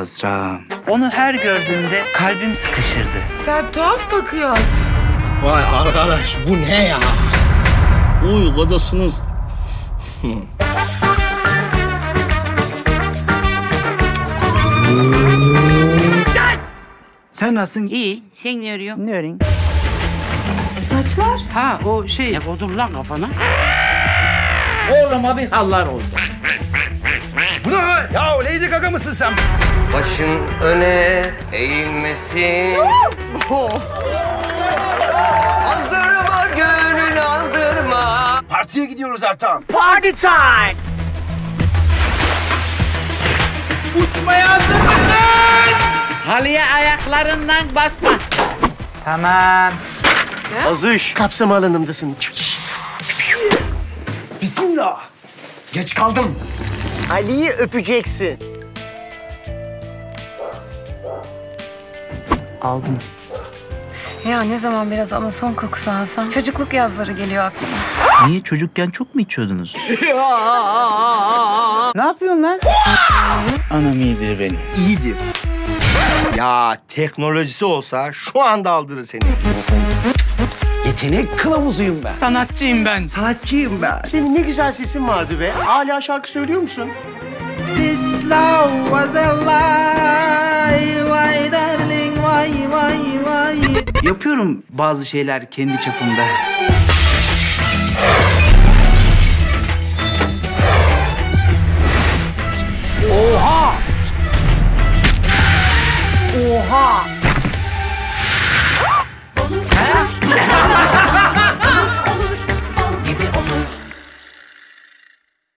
Azra. Onu her gördüğümde kalbim sıkışırdı. Sen tuhaf bakıyorsun. Vay arkadaş bu ne ya? Uy kadasınız. Sen nasılsın? İyi. Sen ne arıyorsun? Ne öreyim? Saçlar. Ha o şey... Ne kodur lan kafana? Oğluma bir hallar oldu. Başın öne eğilmesin. aldırma gönül aldırma. Partiye gidiyoruz Ertan. Party time! Uçmaya hazır mısın? Halıya ayaklarından basma. Tamam. Azış. Kapsam alanımdasın. Bismillah. Geç kaldım. Ali'yi öpeceksin. Aldım. Ya ne zaman biraz anason kokusu alsam çocukluk yazları geliyor aklıma. Niye çocukken çok mu içiyordunuz? ne yapıyorsun lan? Anam iyidir benim. İyidir. Ya teknolojisi olsa şu anda aldırır seni. Yetenek kılavuzuyum ben. Sanatçıyım ben. Sanatçıyım ben. Senin ne güzel sesin vardı be. Hala şarkı söylüyor musun? This love was a lie. Why darling why why why. Yapıyorum bazı şeyler kendi çapımda. Oha! Oha!